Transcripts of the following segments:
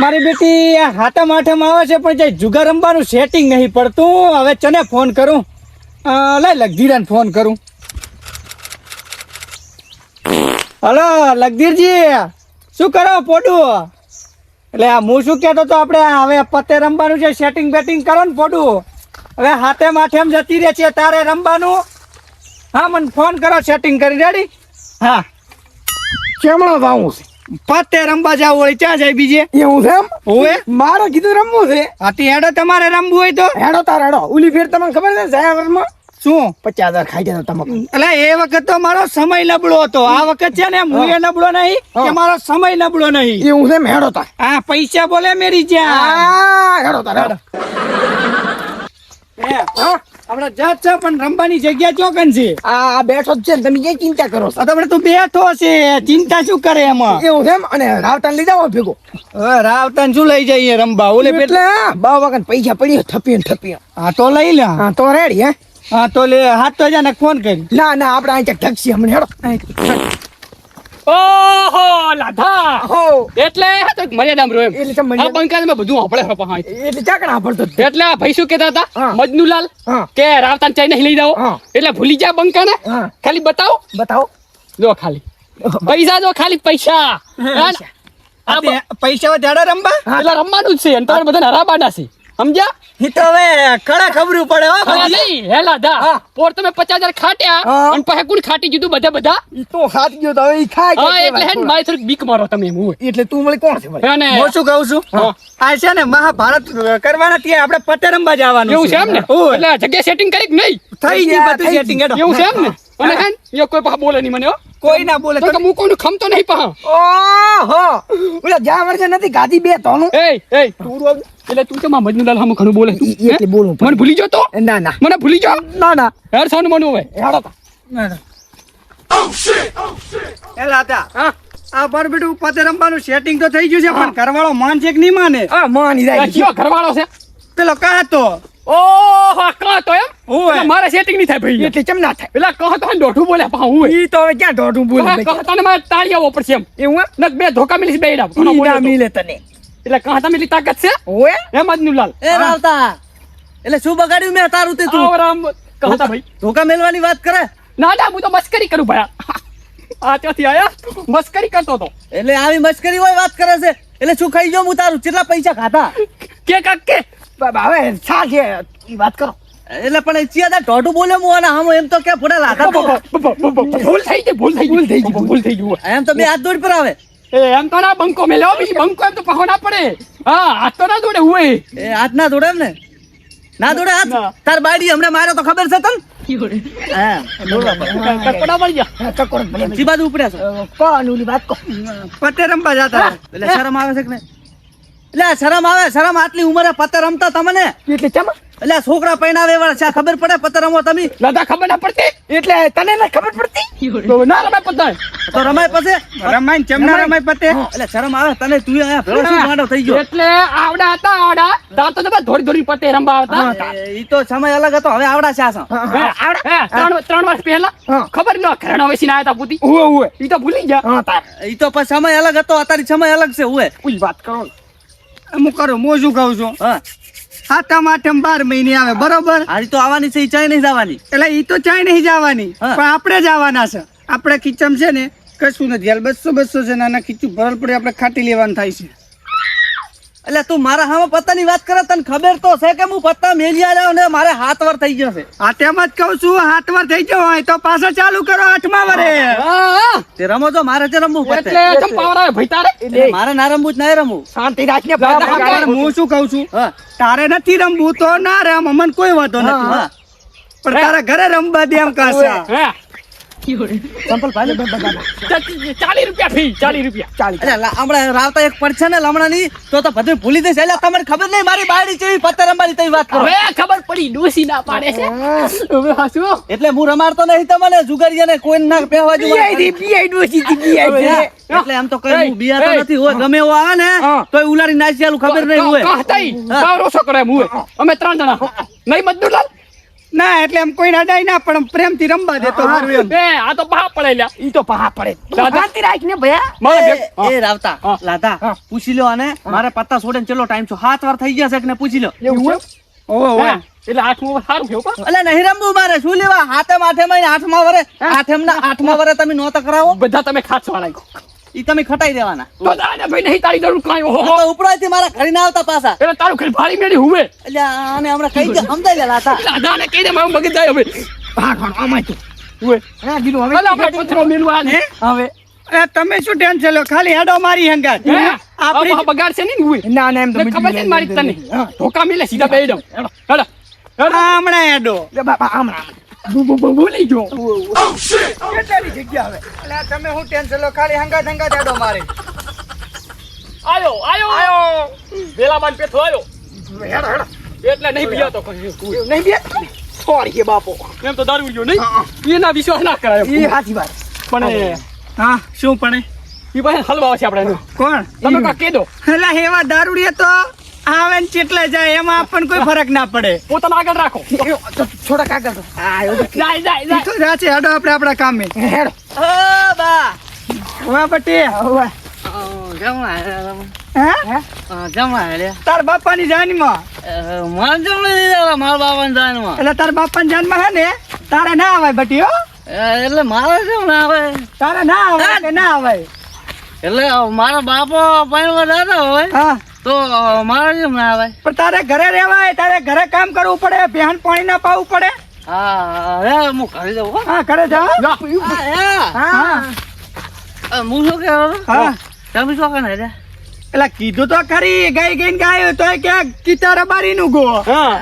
મારી બેટી હાથા માઠામાં આવે છે, પણ જે જુગાર રમવાનું સેટિંગ નહીં પડતું. હવે ચને ફોન કરું. લઈ લગધીરાને ફોન કરું. હલો, લગધીરજી, શું કરો પોડું? એટલે આ હું શું કહેતો તો આપણે હવે પત્તે રમવાનું છે સેટિંગ બેટિંગ કરો ને પોડું. હવે હાથે માથેમ જતી રહે છે, તારે રમવાનું? હા, મને ફોન કરો સેટિંગ કરી રેડી હા. કેમણા ભાવું છે? પત્તે રમવા જાવ હોય ચા જાય બીજે? એવું છે એમ? હોય મારે કીધું રમવું છે. આથી હેડો તમારે રમવું હોય તો. હેડો તાર હેડો. ઉલી ફેર તમને ખબર છે? જયાવરમાં શું? પચાસ હજાર ખાઈ જતો તમે. એટલે એ વખત તો મારો સમય નબળો હતો. આ વખત છે ને હું એ નબળો નહીં કે મારો સમય નબળો નહીં. એવું છે હેડો તાર. આ પૈસા બોલે મેરી જ્યાં. હેડો તાર હેડો. હા? આપણે જાત છે પણ રમવાની જગ્યા ચોકન છે? આ બેઠો જ છે તમે ક્યાં ચિંતા કરો છો? તો આપણે તું બેઠો છે ચિંતા શું કરે એમાં? એવું છે અને રાવતાન લઈ જાઓ ભેગો. રાવતાન શું લઈ જઈએ રમવા? ઓલે એટલે બા વખત પૈસા પડી થપી થપી હા તો લઈ લે. હા તો રેડી હે? હા તો લે હાથ તો જાને ફોન કરી. ના ના આપણે અહીં ઢગસી હમણાં હેડો. ઓહો લાધા. હો. એટલે તો મર્યાદામાં એમ. એટલે તમે આ બધું આપણે હપા એટલે ચાકણા પડતો એટલે આ ભાઈ શું કહેતા હતા. મજનુલાલ કે રાવતાન ચાઈ નહીં લઈ જાઓ. એટલે ભૂલી જા બંકાને. ખાલી બતાવો. બતાવો. જો ખાલી. પૈસા જો ખાલી પૈસા. પૈસા. વધારે રમવા? એટલે રમવાનું જ છે. અને તમારે બધા હરાબાના છે. સમજ્યા? હી તો હવે ખડા ખબર પડે હો હા, હેલા દા પોર તમે પચાસ હજાર ખાટ્યા હા. અને પછી કોણ ખાટી જીધું બધા બધા? ઈ તો ખાટ ગયો તો હવે ઈ ખાય હા એટલે હે મારી થોડી બીક મારો તમે હું એટલે તું મળી કોણ છે ભાઈ હું શું કહું છું. આ છે ને મહાભારત કરવાના ત્યાં આપણે પત્તે જવાનું એવું છે. એમ ને. એટલે જગ્યા સેટિંગ કરી કે નહીં? થઈ ગઈ બધું સેટિંગ હેડો. એવું છે એમ ને? અને હેન ને, કોઈ પા બોલે નહીં મને કોઈ ના બોલે તો હું કોઈનું ખમતો નહીં પાછા ઓહો! ઓલા જ્યાં વર્ષે નથી ગાધી બે તોનું એ એ. તું રોજ એટલે તું કે આ મજનુલાલ સામે ઘણું બોલે. તું એટલે હે? મને ભૂલી ગયો તો? ના ના. મને ભૂલી જો ના ના. હેર સાનું મનું હવે. હેડો તાર. એલા તા હા. આ પર બેટું પત્તે રમવાનું સેટિંગ તો થઈ ગયું છે પણ ઘરવાળો માન છે કે નહીં માને? આ માની જાય. કયો ઘરવાળો છે. પેલો કા હતો ઓહો કા હતો એમ? ઓય. મારે સેટિંગ નહીં થાય ભાઈ એટલે કેમ ના થાય? પેલા કહો તો દોઢું બોલે પા હું ઈ તો હવે ક્યાં દોઢું બોલે? કહો તને મારે તાળી આવો પડશે એમ. એવું? નક બે ધોકા મિલીશ બે ઘણો બોલે મિલે તને. એટલે કહા તમે એટલી તાકાત છે? ઓય એમ જ નુલાલ એ રાવતા એટલે શું બગાડ્યું મેં તારું તે તું? આવો રામ. કહા તા ભાઈ ધોકા મેલવાની વાત કરે? ના ના હું તો મસ્કરી કરું ભાઈ. આ ત્યાંથી આયા? મસ્કરી કરતો હતો એટલે આવી મસ્કરી હોય વાત કરે છે. એટલે શું ખાઈ ગયો હું તારું? કેટલા પૈસા ખાતા કે કાક કે? હવે છા છે એ વાત કરો. એટલે પણ એ ચિયાદા ઢોઢું બોલે હું અને આમ એમ તો કે ફોટા લાતા ભૂલ થઈ ગઈ ભૂલ થઈ ગઈ ભૂલ થઈ ગઈ ભૂલ થઈ ગયું એમ તો બે હાથ દોડ પર આવે. એ એમ તો ના બંકો મેલ્યો બીજી બંકો એમ તો પહો ના પડે. હા હાથ તો ના દોડે હોય. એ હાથ ના દોડે એમ ને? ના દોડે હાથ. તાર બાડી હમણાં માર્યો તો ખબર છે તને. સી પત્તે રમવા જતા. એટલે શરમ આવે છે કે એટલે શરમ આવે શરમ આટલી ઉંમરે પતે રમતા તમને? એટલે ચમ? એટલે છોકરા પૈણાવે વાળા છે ખબર પડે પતે રમો તમે? દાદા ખબર ના પડતી? એટલે તને ના ખબર પડતી? તો ના રમે પતે તો રમાય પછી? રમાય ને ચમના રમાય? પતે? એટલે શરમ આવે તને તું અહીંયા ભેળો માંડો થઈ ગયો. એટલે આવડા હતા આવડા. તાર તો ધોરી ધોડી પતે રમવા આવતા. એ ઈ તો સમય અલગ હતો હવે આવડા છે આ ત્રણ ત્રણ વર્ષ પહેલા? ખબર ન ખરણ હવે આયા તા પૂતી ઉવે ઉવે ઈ તો ભૂલી ગયા. ઈ તો પછી સમય અલગ હતો અત્યારે સમય અલગ છે ઉએ કોઈ વાત કરો. ને. હું કરું? હું શું કહું છું? હા. સાતમ આઠમ બાર મહિને આવે બરોબર? હારી તો આવવાની છે એ ચાય નહીં જવાની. એટલે એ તો ચાય નહીં જવાની. પણ આપણે જ આવવાના છે. આપણે ખીચમ છે ને કશું નથી. હાલ બસો બસો છે નાના ખીચું ભરલ પડે આપણે ખાટી લેવાનું થાય છે. એટલે તું મારા હામે પત્તાની વાત કરે તને ખબર તો છે કે હું પત્તા મેલી આવ્યો ને મારે હાથ વાર થઈ ગયો છે. આ તેમ જ કહું છું હાથ વાર થઈ ગયો હોય તો પાછા ચાલુ કરો આઠમા વરે. તે રમો તો મારે છે રમવું એટલે ચમ પાવર આવે ભાઈ તારે મારે ના રમવું જ નહીં રમવું. શાંતિ. પણ હું શું કહું છું? તારે નથી રમવું તો ના રમ અમને કોઈ વાંધો નથી. પણ તારા ઘરે રમવા દે એમ કાસા. હે ભાઈ લે, ભાઈ, ભાઈ, ભાઈ. ચાલીસ રૂપિયા ફી ચાલીસ રૂપિયા. ચાલી એટલે હમણાં રાવતા એક પડશે ને લમણાની તો તો બધું ભૂલી જશે. એટલે તમને ખબર નહીં મારી બાયડી જેવી પત્તે રમવાની તઈ વાત કરો. હવે ખબર પડી ડોસી ના પાડે છે. હવે હાસુ એટલે હું રમાડતો નહીં તમને જુગારીયાને કોઈ ના પહેવા ડોસી દી, પીઆઈ એટલે આમ તો કઈ હું બિયા તો નથી હોય ગમે એવો આવે ને. તોય ઉલારી નાસી આલું ખબર નહીં હોય. કહતાઈ અમે ત્રણ જણા. નહીં મજદૂર લાલ ના એટલે એમ કોઈ અડાય ના પણ પ્રેમથી રમવા દેતો મારું એ આ તો પહા પડે લ્યા ઈ તો પહા પડે. શાંતિ રાખ ને ભયા એ, રાવતા. લાદા પૂછી લો અને મારે પત્તા છોડે ને ચલો ટાઈમ છો. સાત વાર થઈ ગયા છે કે ને પૂછી લો? ઓહો ઓહો. હા. એટલે આઠમું સારું થયું એટલે નહીં રમવું મારે. શું લેવા? હાથે માથે માં આઠમા વરે? આઠમ ના આઠમા વરે તમે નોતા કરાવો? બધા તમે ખાસ વાળા ઈ તમે ખટાઈ દેવાના. તો દાદા ભાઈ નહીં તારી જરૂર કાઈ ઓહો તો ઉપરાથી મારા ઘરે ના આવતા પાછા. એટલે તારું ઘર ભારી મેડી હુવે. એટલે આને હમણાં કઈ દે સમજાઈ લેલા હતા દાદા ને કહી દે મારું મગજ જાય હવે. હા હા આમાં તો. હુવે. હા કીધું હવે અલા આપણે પથરો મેલવા ને હવે. એ તમે શું ટેન્શન લો? ખાલી હેડો મારી હંગાત. આપણે આપણી આ બગાડ છે ને હુવે? ના ના એમ તો ખબર છે ને મારી તને? ધોકા મિલે સીધા બેહી દઉં હેડો હેડો. હમણાં હેડો. બાપા હમણાં. ભૂલી ગયો. કેટલાની જગ્યા હવે? એટલે તમે હું ટેન્શન લો ખાલી હંગા ધંગા હેડો મારે. આયો આયો! આયો. વેલા બાન પેથો આયો. હેડો હેડો. એટલે નહીં પીયા તો કઈ નહીં પીયા સોરી કે બાપો. એમ તો દારૂ ગયો નહીં? એના વિશ્વાસ ના કરાય. એ સાચી વાત. પણ હા. શું પણ એ? પાસે હલવા છે આપણે કોણ? તમે કાંઈ કહી દો. એટલે હેવા દારૂડિયા તો આવે ને ચેટલે જાય એમાં આપણને કોઈ ફરક ના પડે. પોતાનો આગળ રાખો. છોડા આગળ. તો જાય જાય જાય. હેડો આપણે આપણા કામે. હેડો. ઓ બા. વા પટી દીધા મારા બાપાને જાનમાં. એટલે તાર બાપાની જાનમાં હે ને તારે ના આવે બટી હો. એટલે મારે શું ના આવે. તારે ના આવે કે ના આવે? એટલે મારા બાપો પણ વધારે હોય. હા. તો મારે કેમ ના આવે? પણ તારે ઘરે રહેવાય તારે ઘરે કામ કરવું પડે બેહન પાણી ના પાવું પડે. હા હે દઉં હા. ઘરે જાઓ. હા, હે. હા. અ, હું શું કહેવાનો? હા. તમે શું કરે છે એટલે કીધું તો ખરી ગઈ ગઈ ગાયું તો ક્યાંક કિતાર બારી નું ગો હા.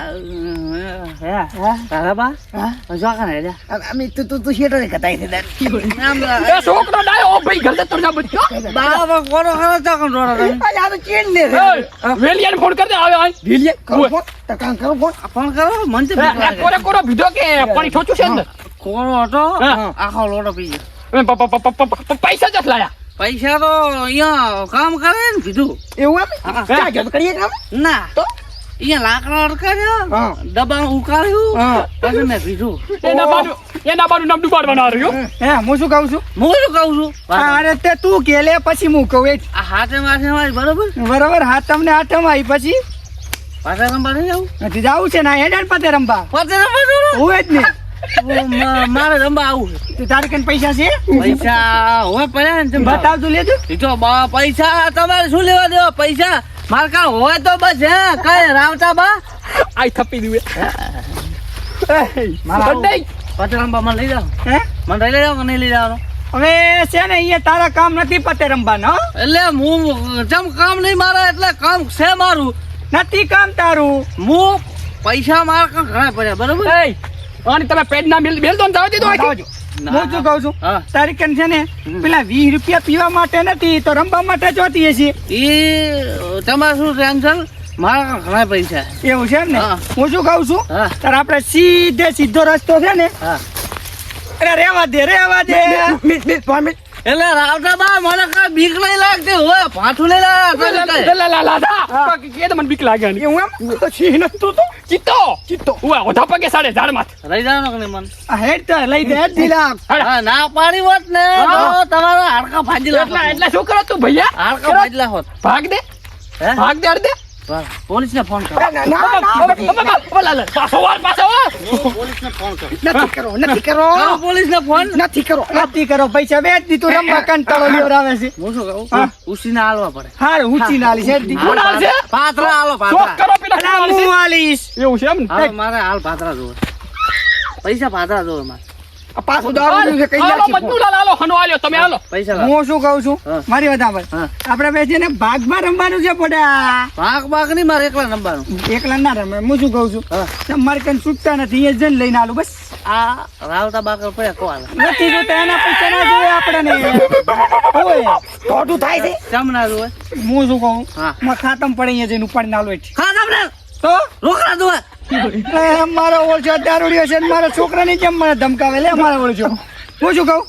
છોકરો ડાયો ભાઈ ઘર જતો જા બચ્ચો બાબા કોનો ખરો ડોરા તમે આ તો ચીન ને વેલિયાને ફોન કરી દે આવે આય લીલીએ કરો. ફોન તો કામ કરો ફોન ફોન કરો મન તો. કોરે કોરો ભીધો કે પાણી ઠોચું છે અંદર કોરો હતો. આખો લોટો પી પૈસા જત લાયા પૈસા તો અહીંયા કામ કરે ને કીધું એવું એમ ક્યાં કરીએ કામ ના તો અહીંયા લાકડા અડકાર્યો હા. ડબ્બા ઉકાળ્યું પછી મેં પીધું નામ ડુબાડવાના હે. હું શું કહું છું? હું શું કહું છું? અરે તે તું કે લે પછી હું કહું એ. હાથે માથે મારી બરોબર? બરાબર હાથ તમને આઠમ આવી પછી? પાછા રંબા નહીં જવું નથી જાવું છે ને હેડે પતે રમવા. પાછા રમવા હું જ ને મારે રમવા આવું છે. તું તારે પૈસા છે? પૈસા હોય પડ્યા ને તમે બતાવ તું લેજો તો પૈસા તમારે શું લેવા દેવા? પૈસા મારે કાં હોય તો બસ હે? કઈ રાવતા બા? આઈ થપી દઉં મારા પતરંબા મને લઈ જાઓ. હે? મને લઈ જાઓ કે નહીં લઈ જાઓ? હવે છે ને અહીંયા તારા કામ નથી પતે રમવાનો એટલે હું જેમ કામ નહીં મારે એટલે કામ છે મારું. નથી કામ તારું. હું પૈસા મારા કાં ઘણા પડ્યા બરોબર? અને તમે પેડ ના મેલ બેલ તો જવા દીધો અહીંથી. હું શું કહું છું? તારી કન છે ને? પેલા વીસ રૂપિયા પીવા માટે નથી તો રમવા માટે જોતી હશે. એ તમારે શું ટેન્શન? મારા ઘણા પૈસા. એવું છે ને? હું. શું કહું છું? તારે આપણે સીધે સીધો રસ્તો છે ને? અરે રેવા દે રેવા દે. મિસ મિસ મિસ એટલે રાવતા બા મને કાંઈ બીક નહીં લાગતી હોય પાછું લઈ લા, લાવ્યા લા, લા, લા, લા, લા, લા. બાકી કે મને બીક લાગે ને હું એમ? તો સિંહ નતું તો ચિત્તો. ચિત્તો. ઉવા, ઓધા પગે સાડે ઝાડમાં. લઈ જાવ ને મન. આ હેડ તો લઈ દે દિલા ના પાડી હોત ને તમારો હાડકા ભાજી એટલે એટલે શું કરો તું ભૈયા? હાડકા ભાજી હોત ભાગ દે. હે? ભાગ દે પોલીસ ને ફોન કરો. ના ના ના અબ, અબ, અબ, લા, લા, પાછો વાર, પાછો વાર. ફોન કરો. નથી કરો નથી કરો. પોલીસ ને ફોન નથી કરો નથી કરો. પૈસા વેચ દીધું રમવા કંટાળો લેવડાવે છે. હું શું કહું. ઉસીને હાલવા પડે. હા. ઉસીને આલી છે દી. કોણ હાલશે? પાત્રા હાલો શોખ પાત્રા. કરો પેલા? હું આલીશ એવું છે એમ મારે હાલ પાત્રા જોવે. પૈસા પાત્રા જોવે મારે. પાછું દારૂ છે કઈ હાલો, મજનુલાલ, હાલો, હનો હાલ્યો, તમે હાલો. પૈસા હું શું કહું છું? મારી વાત સાંભળ. આપણે બે ને ભાગમાં રમવાનું છે પડ્યા ભાગ ભાગ નહીં મારે એકલા રમવાનું. એકલા ના રમે હું શું કહું છું? મારે કઈ છૂટતા નથી એ જઈને લઈને આલું બસ. આ રાવતા બાકર પડ્યા કોલ નથી જોતા એના પૈસા ના જોઈએ આપણને. ઓય. ખોટું થાય છે? ના જોવે હું શું કહું? માં ખાતમ પડે અહીંયા જઈને ઉપાડી નાલો એટલે ખા તમને તો? રોકડા જોવે મારો ઓળછો દારૂડિયો છે ને મારા છોકરાની કેમ મને ધમકાવે લે મારા ઓળછો હું શું કહું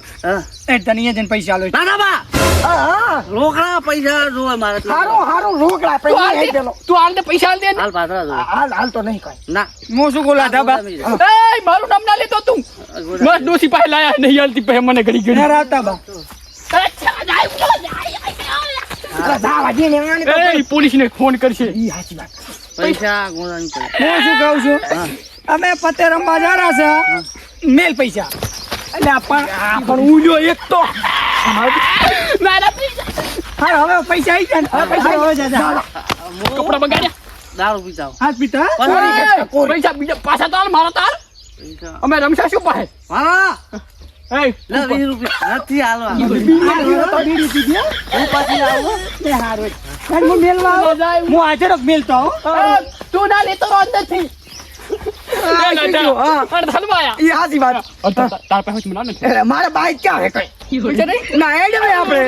એ તને જઈને પૈસા આલો દાદા બા હા હા રોકડા પૈસા જોવે મારે તો. હારું હારું રોકડા તું પૈસા હાલ લઈ દેલો તું હાલ દે પૈસા હાલ દે ને. હાલ પાછળ જોવે. હાલ હાલ તો નહીં કઈ ના હું શું બોલા ધાબા એય, મારું નામ ના લેતો તું બસ ડોસી પાસે લાયા નહીં હાલતી મને ઘડી ઘડી ના બા ફોન કરશે ઈ સાચી વાત પૈસા હું શું કહું છું? અમે પતે રમવા જારા છે. મેલ પૈસા. એટલે આ પણ પણ ઉલ્યો એક તો મારા પૈસા. હવે પૈસા આવી ગયા હવે પૈસા હવે જા, જા. કપડા બગાડ્યા. દારૂ પીતા પૈસા બીજા પાછા તો હાલ મારા તાર? અમે રમશા શું પાસે? મારા? નથી હાલવા. હો. હું પાછી આવું ચાલ હું મેલવા આવું. હું આજે જ મેલતો તું ના લેતો નથી. એટલે બાઈક ક્યાં હે કઈ? ના? એડ આપણે.